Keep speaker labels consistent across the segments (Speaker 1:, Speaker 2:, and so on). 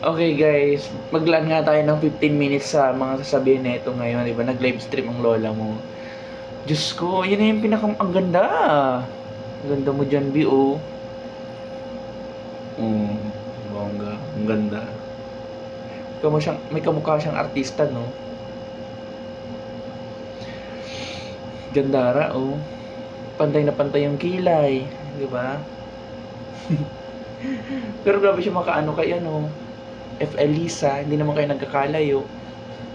Speaker 1: Okay guys, maglaan nga tayo ng 15 minutes sa mga sasabihin na ito ngayon, di ba? Nag-live stream ang lola mo. Diyos ko, yun na yung pinakam... Ang ganda! Ang ganda mo dyan, B.O. Mm, bongga. Ang ganda. Kamu siyang, may kamukha siyang artista, no? Gandara, oh. Pantay na pantay yung kilay, di ba? Pero grabe siya makaano kay ano, F. Elisa, hindi naman kayo nagkakalayo.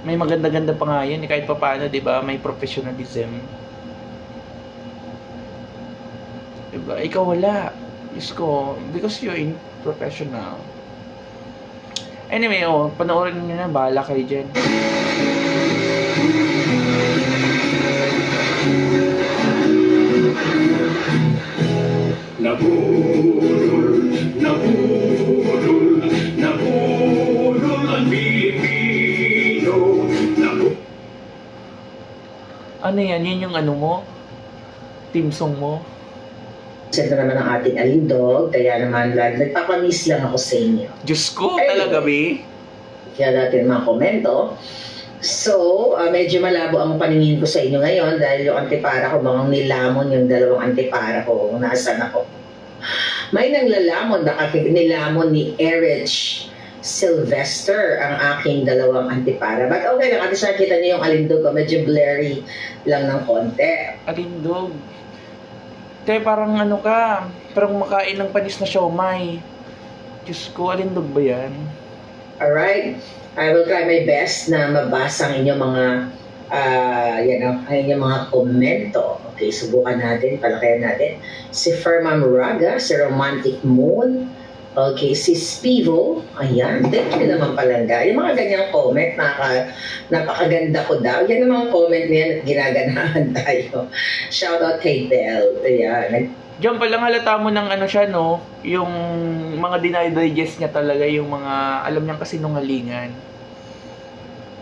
Speaker 1: May maganda-ganda pa nga yun, eh, kahit pa paano, di ba, may professionalism. Di? Ikaw wala. Diyos ko, because you're in professional. Anyway, oh, panoorin niyo na, bahala kayo dyan.
Speaker 2: Nabulol, nabulol
Speaker 1: Ano yan? Yun yung ano mo? Team song mo?
Speaker 3: Sento naman ang ating alindog, kaya naman lang, nagpapamiss lang ako sa inyo.
Speaker 1: Diyos ko,
Speaker 3: Anyway.
Speaker 1: talaga, be?
Speaker 3: Kaya natin mga komento. So, ah, medyo malabo ang paningin ko sa inyo ngayon dahil yung antipara ko, mga nilamon yung dalawang antipara ko kung nasan ako. May nanglalamon na aking nilamon ni Erich Sylvester ang aking dalawang antipara. But okay lang, kasi nakita niyo yung alindog ko, medyo blurry lang ng konti.
Speaker 1: Alindog. Kaya parang ano ka, parang makain ng panis na siomay. Diyos ko, alindog ba yan?
Speaker 3: Alright? I will try my best na mabasa ang inyong mga ah yan ang ang inyong mga komento. Okay, subukan natin, palakayan natin. Si Fermam Raga, si Romantic Moon, okay, si Spivo, ayan, thank you naman palangga. Yung mga ganyang comment, naka, napakaganda ko daw. Yan ang mga comment niyan at ginaganahan tayo. Shout out kay Belle. Ayan,
Speaker 1: Diyan pa lang halata mo ng ano siya, no? Yung mga dinadigest niya talaga, yung mga alam niyang kasinungalingan.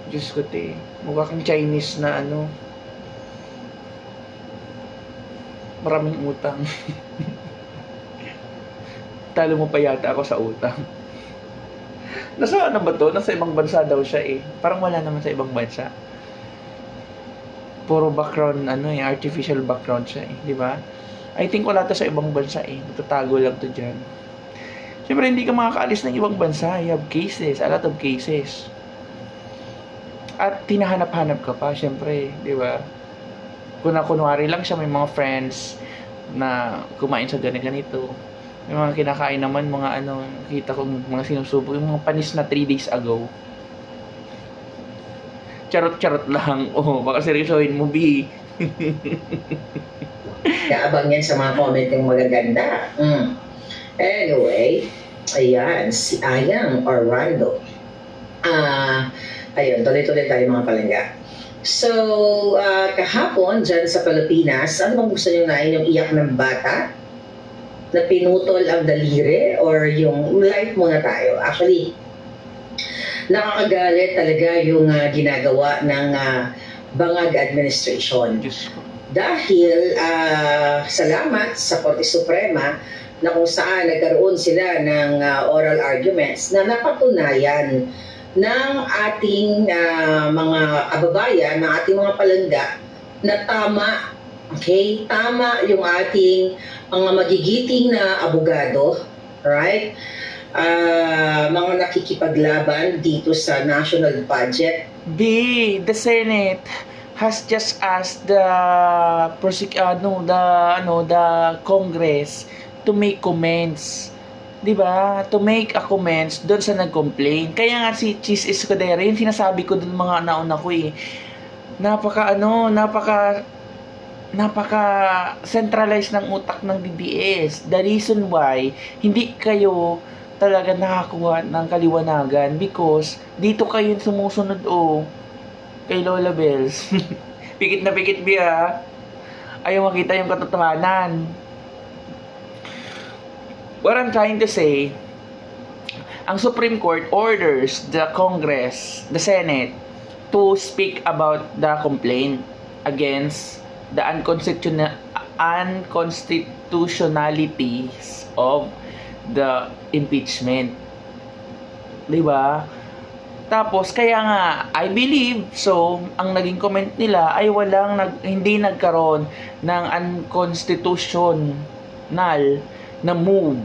Speaker 1: Diyos ko, te. Mukha kang Chinese na ano. Maraming utang. Talo mo pa yata ako sa utang. Nasa ano ba to? Nasa ibang bansa daw siya eh. Parang wala naman sa ibang bansa. Puro background, ano eh, artificial background siya eh. Di ba? I think wala to sa ibang bansa eh. Natatago lang to dyan. Siyempre, hindi ka makakaalis ng ibang bansa. You have cases, a lot of cases. At tinahanap-hanap ka pa, siyempre, di ba? Kung na kunwari lang siya, may mga friends na kumain sa ganito-ganito. May mga kinakain naman, mga ano, kita kong mga sinusubo, yung mga panis na 3 days ago. Charot-charot lang. Oh, baka seryosohin mo, B.
Speaker 3: Kaabang yan sa mga comment yung magaganda. Mm. Anyway, ayan, si Ayang Orlando. Ah, ayun, tuloy-tuloy tayo mga palangga. So, ah, kahapon dyan sa Pilipinas, ano bang gusto nyo na yung iyak ng bata? Na pinutol ang daliri or yung light muna tayo? Actually, nakakagalit talaga yung ah, ginagawa ng ah, Bangag Administration dahil ah, salamat sa Korte Suprema na kung saan nagkaroon sila ng ah, oral arguments na napatunayan ng ating ah, mga kababayan, ng ating mga palangga na tama, okay, tama yung ating mga magigiting na abogado, right? Ah, mga nakikipaglaban dito sa national budget
Speaker 1: B, the Senate has just asked the prosec ano, the ano, the Congress to make comments. 'Di ba? To make a comments doon sa nag-complain. Kaya nga si Cheese Escudero, yung sinasabi ko doon mga nauna ko eh. Napaka ano, napaka napaka centralized ng utak ng DDS. The reason why hindi kayo talaga nakakuha ng kaliwanagan because dito kayo sumusunod oh kay Lola Bells. pikit na pikit biya. Ayaw makita yung katotohanan. What I'm trying to say, ang Supreme Court orders the Congress, the Senate, to speak about the complaint against the unconstitutional unconstitutionalities of the impeachment. 'di ba? Tapos kaya nga I believe so ang naging comment nila ay walang nag, hindi nagkaroon ng unconstitutional na move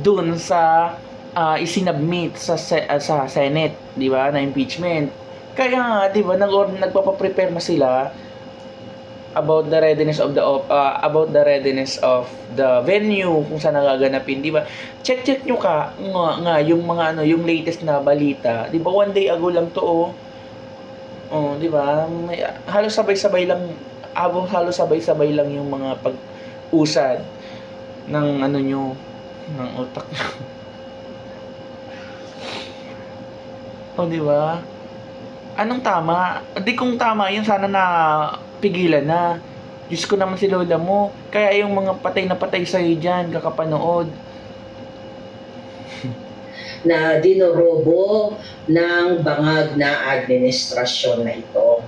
Speaker 1: dun sa ah, isinabmit sa ah, sa Senate, 'di ba, na impeachment. Kaya nga, 'di ba, nag nagpapa-prepare na sila about the readiness of the ah, about the readiness of the venue kung saan nagaganapin, 'di ba? Check-check nyo ka nga, nga yung mga ano, yung latest na balita. 'Di ba, one day ago lang to oh. Oh, 'di ba? Halos sabay-sabay lang abo halos sabay-sabay lang yung mga pag-usad ng ano nyo ng utak nyo. oh, di ba? Anong tama? Di kung tama yun, sana na pigilan na. Diyos ko naman si Lola mo. Kaya yung mga patay na patay sa'yo dyan, kakapanood.
Speaker 3: na dinorobo ng bangag na administrasyon na ito.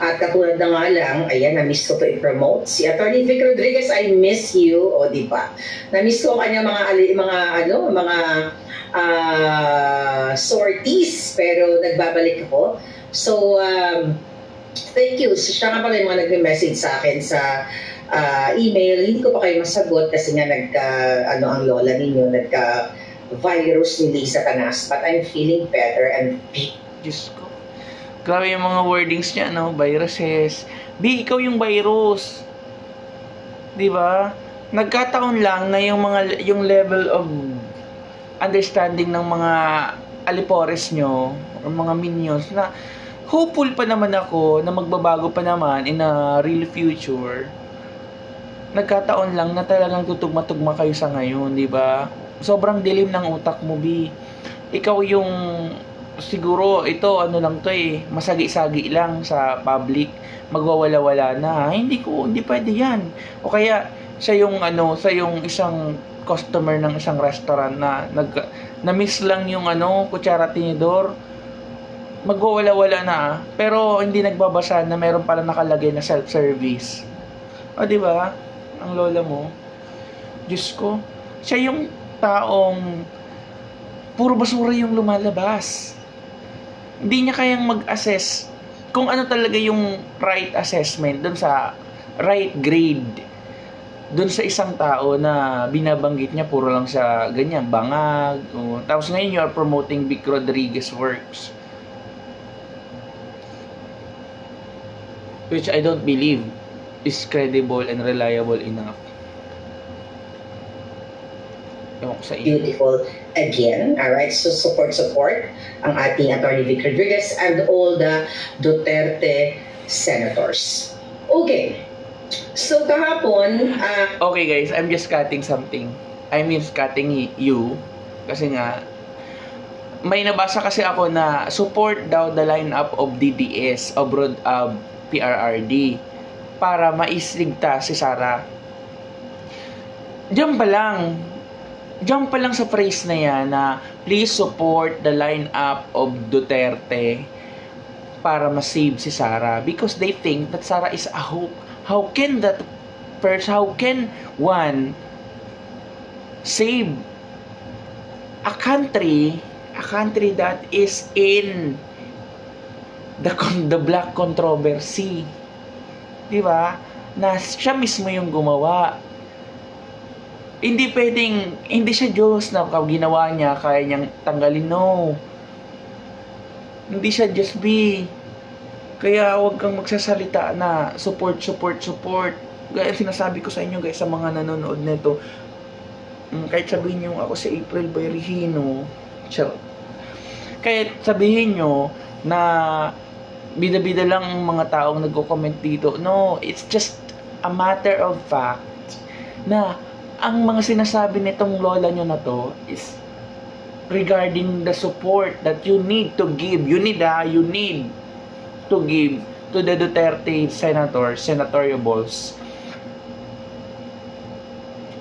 Speaker 3: At katulad na nga lang, ayan, na-miss ko to i-promote. Si Attorney Vic Rodriguez, I miss you. O, di ba? Na-miss ko kanya mga, mga, ano, mga ah, sorties. Pero nagbabalik ako. So, um, thank you. Siya nga pala yung mga nagme-message sa akin sa ah, email. Hindi ko pa kayo masagot kasi nga nagka, ano ang lola ninyo, nagka virus ni Lisa Canas. But I'm feeling better and
Speaker 1: Diyos ko. Grabe yung mga wordings niya, no? Viruses. Bi, ikaw yung virus. Di ba? Nagkataon lang na yung mga yung level of understanding ng mga alipores nyo or mga minions na hopeful pa naman ako na magbabago pa naman in a real future. Nagkataon lang na talagang tutugma-tugma kayo sa ngayon, di ba? Sobrang dilim ng utak mo, Bi. Ikaw yung siguro ito ano lang to eh masagi-sagi lang sa public magwawala-wala na hindi ko hindi pwede yan o kaya siya yung ano sa yung isang customer ng isang restaurant na nag na miss lang yung ano kutsara tinidor magwawala-wala na ah. pero hindi nagbabasa na meron pala nakalagay na self-service. O di ba? Ang lola mo. Diyos ko. Siya yung taong puro basura yung lumalabas. Hindi niya kayang mag-assess kung ano talaga yung right assessment dun sa right grade. Dun sa isang tao na binabanggit niya puro lang sa ganyan bangag o, tapos ngayon you are promoting Vic Rodriguez works which I don't believe is credible and reliable enough Ewan ko sa inyo.
Speaker 3: beautiful again. All right, so support, support ang ating Attorney Vic Rodriguez and all the Duterte senators. Okay, so kahapon, ah,
Speaker 1: Okay guys, I'm just cutting something. I mean cutting you. Kasi nga, may nabasa kasi ako na support daw the lineup of DDS o broad uh, PRRD para maisligtas si Sara. Diyan pa lang, diyan pa lang sa phrase na yan na please support the lineup of Duterte para ma-save si Sara because they think that Sara is a hope. How can that person, how can one save a country, a country that is in the the black controversy. 'Di ba? Na siya mismo yung gumawa. Hindi pwedeng, hindi siya Diyos na pag ginawa niya, kaya niyang tanggalin. No. Hindi siya just be. Kaya huwag kang magsasalita na support, support, support. Gaya sinasabi ko sa inyo guys, sa mga nanonood nito, mm, kahit sabihin nyo ako si April Boy Regino, charot. Kahit sabihin nyo na bida-bida lang ang mga taong nagko-comment dito. No, it's just a matter of fact na ang mga sinasabi nitong lola nyo na to is regarding the support that you need to give. You need ah, you need to give to the Duterte senator, senatoriables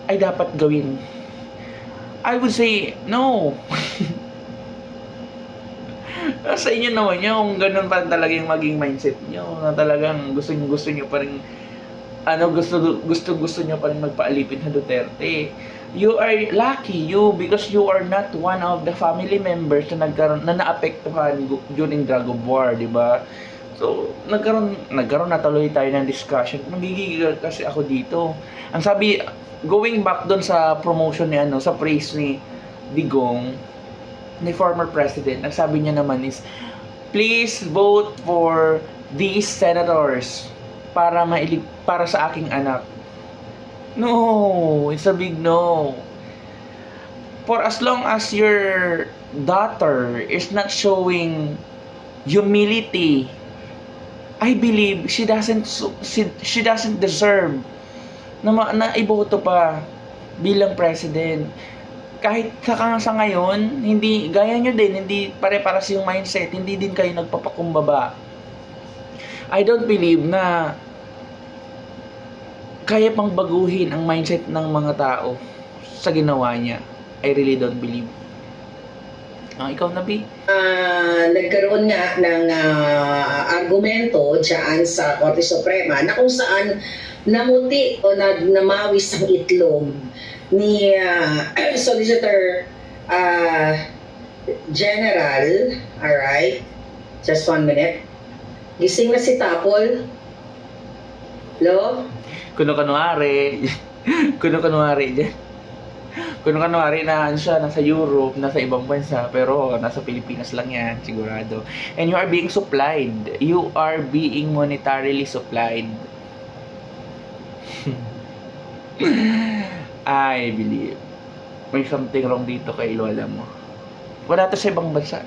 Speaker 1: ay dapat gawin. I would say, no. sa inyo naman yun, kung ganun pa talaga yung maging mindset nyo, na talagang gusto nyo, gusto nyo pa rin, ano, gusto, gusto, gusto nyo pa rin magpaalipin sa Duterte. you are lucky you because you are not one of the family members na nagkaroon na naapektuhan during drug war, di ba? So, nagkaroon nagkaroon na tayo ng discussion. Nagigigil kasi ako dito. Ang sabi going back doon sa promotion ni ano, sa praise ni Digong ni former president, ang sabi niya naman is please vote for these senators para mailig para sa aking anak. No, it's a big no. For as long as your daughter is not showing humility, I believe she doesn't she, she doesn't deserve na, na iboto pa bilang president. Kahit sa, sa ngayon, hindi gaya nyo din, hindi pare-paras yung mindset, hindi din kayo nagpapakumbaba. I don't believe na kaya pang baguhin ang mindset ng mga tao sa ginawa niya. I really don't believe. Ah, ikaw na, B?
Speaker 3: Ah, nagkaroon nga ng ah, argumento dyan sa Korte Suprema na kung saan namuti o na, namawis ang itlog ni ah, Solicitor ah, General, alright, just one minute, gising na si Tapol, Lo?
Speaker 1: Kuno kanwari. Kuno kanwari dyan. Kuno kanwari na ano siya, nasa Europe, nasa ibang bansa, pero nasa Pilipinas lang yan, sigurado. And you are being supplied. You are being monetarily supplied. I believe. May something wrong dito kay lola mo. Wala to sa ibang bansa.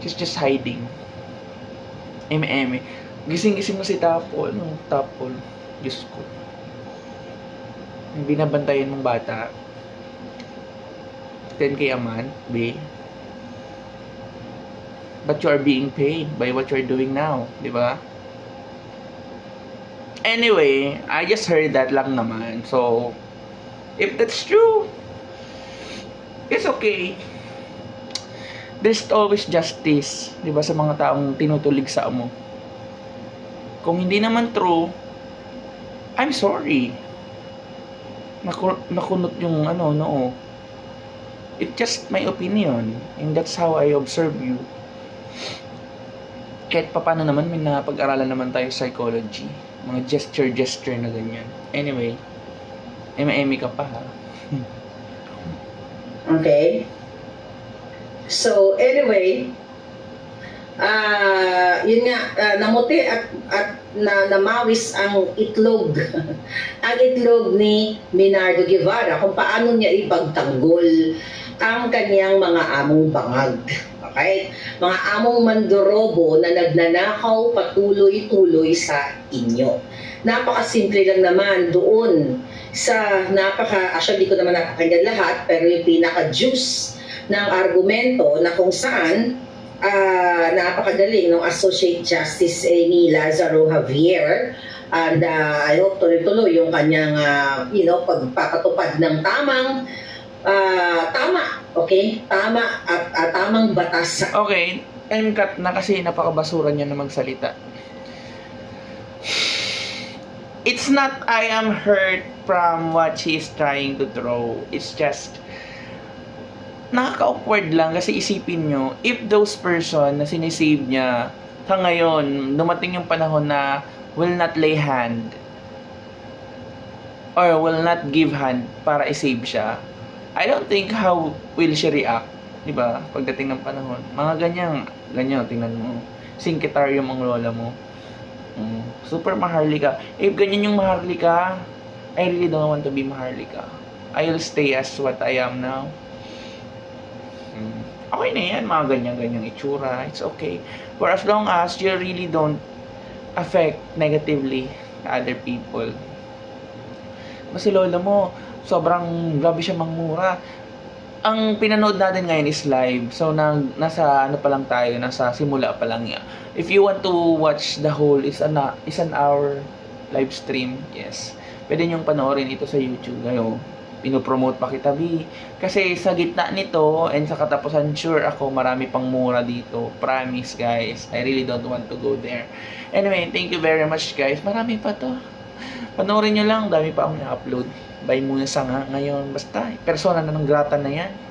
Speaker 1: She's just hiding. Eme-eme. Gising-gising mo si Tapol. No? Tapol. Diyos ko. Binabantayan mong bata. 10k a month, B. But you are being paid by what you're doing now. Di ba? Anyway, I just heard that lang naman. So, if that's true, it's okay. There's always justice, 'di ba, sa mga taong tinutulig sa mo. Kung hindi naman true, I'm sorry. Naku- nakunot yung ano, no. It's just my opinion. And that's how I observe you. Kahit papano naman, may napag-aralan naman tayo psychology. Mga gesture-gesture na ganyan. Anyway, eme-eme ka pa ha.
Speaker 3: Okay. So, anyway, ah yun nga, ah, namuti at, at na, namawis ang itlog. ang itlog ni Minardo Guevara kung paano niya ipagtanggol ang kanyang mga among bangag. Okay? Mga among mandorobo na nagnanakaw patuloy-tuloy sa inyo. Napakasimple lang naman doon sa napaka, actually di ko naman napakinggan lahat, pero yung pinaka-juice ng argumento na kung saan ah, napakagaling ng Associate Justice Amy Lazaro Javier and ah, I hope tuloy-tuloy yung kanyang ah, you know, pagpapatupad ng tamang ah, tama, okay? Tama at at tamang batas sa
Speaker 1: Okay, I'm cut na kasi napakabasura niya na magsalita. It's not I am hurt from what she is trying to throw. It's just nakaka-awkward lang kasi isipin nyo, if those person na sinisave niya sa ngayon, dumating yung panahon na will not lay hand or will not give hand para i-save siya, I don't think how will she react, di ba? Pagdating ng panahon. Mga ganyan, ganyan, tingnan mo. Sinkitarium ang lola mo. Mm, super maharlika. If ganyan yung maharlika, I really don't want to be maharlika. I'll stay as what I am now. Mm. Okay na yan, mga ganyan-ganyang itsura. It's okay. For as long as you really don't affect negatively other people. Mas si lola mo, sobrang grabe siya mangmura. Ang pinanood natin ngayon is live. So, nag, nasa ano pa lang tayo, nasa simula pa lang niya. If you want to watch the whole, is an, is an hour live stream. Yes. Pwede niyong panoorin ito sa YouTube. Ngayon, pinopromote pa kita, B. Kasi sa gitna nito, and sa katapusan, sure ako, marami pang mura dito. Promise, guys. I really don't want to go there. Anyway, thank you very much, guys. Marami pa to. Panoorin nyo lang, dami pa akong i-upload. Bay muna sa nga ngayon. Basta, persona na ng grata na yan.